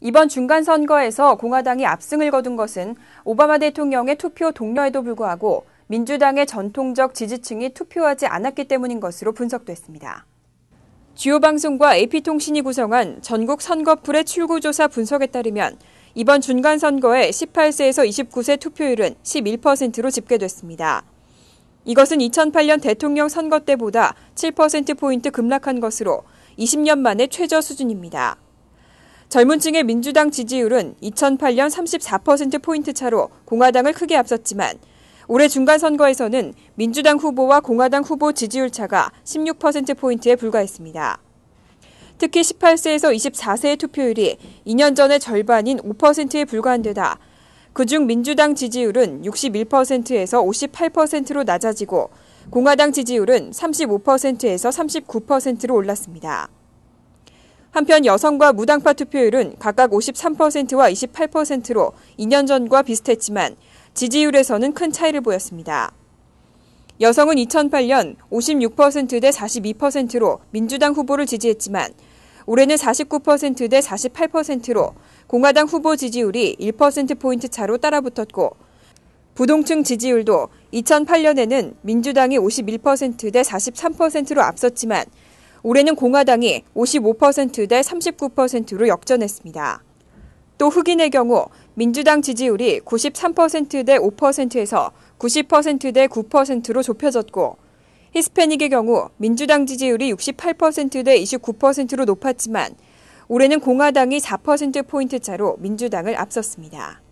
이번 중간선거에서 공화당이 압승을 거둔 것은 오바마 대통령의 투표 동료에도 불구하고 민주당의 전통적 지지층이 투표하지 않았기 때문인 것으로 분석됐습니다. 주요 방송과 AP통신이 구성한 전국 선거풀의 출구조사 분석에 따르면 이번 중간선거의 18세에서 29세 투표율은 11%로 집계됐습니다. 이것은 2008년 대통령 선거 때보다 7%포인트 급락한 것으로 20년 만에 최저 수준입니다. 젊은 층의 민주당 지지율은 2008년 34%포인트 차로 공화당을 크게 앞섰지만 올해 중간 선거에서는 민주당 후보와 공화당 후보 지지율 차가 16%포인트에 불과했습니다. 특히 18세에서 24세의 투표율이 2년 전의 절반인 5%에 불과한 데다 그중 민주당 지지율은 61%에서 58%로 낮아지고 공화당 지지율은 35%에서 39%로 올랐습니다. 한편 여성과 무당파 투표율은 각각 53%와 28%로 2년 전과 비슷했지만 지지율에서는 큰 차이를 보였습니다. 여성은 2008년 56%대 42%로 민주당 후보를 지지했지만 올해는 49%대 48%로 공화당 후보 지지율이 1%포인트 차로 따라붙었고 부동층 지지율도 2008년에는 민주당이 51%대 43%로 앞섰지만 올해는 공화당이 55%대 39%로 역전했습니다. 또 흑인의 경우 민주당 지지율이 93%대 5%에서 90%대 9%로 좁혀졌고 히스패닉의 경우 민주당 지지율이 68%대 29%로 높았지만 올해는 공화당이 4%포인트 차로 민주당을 앞섰습니다.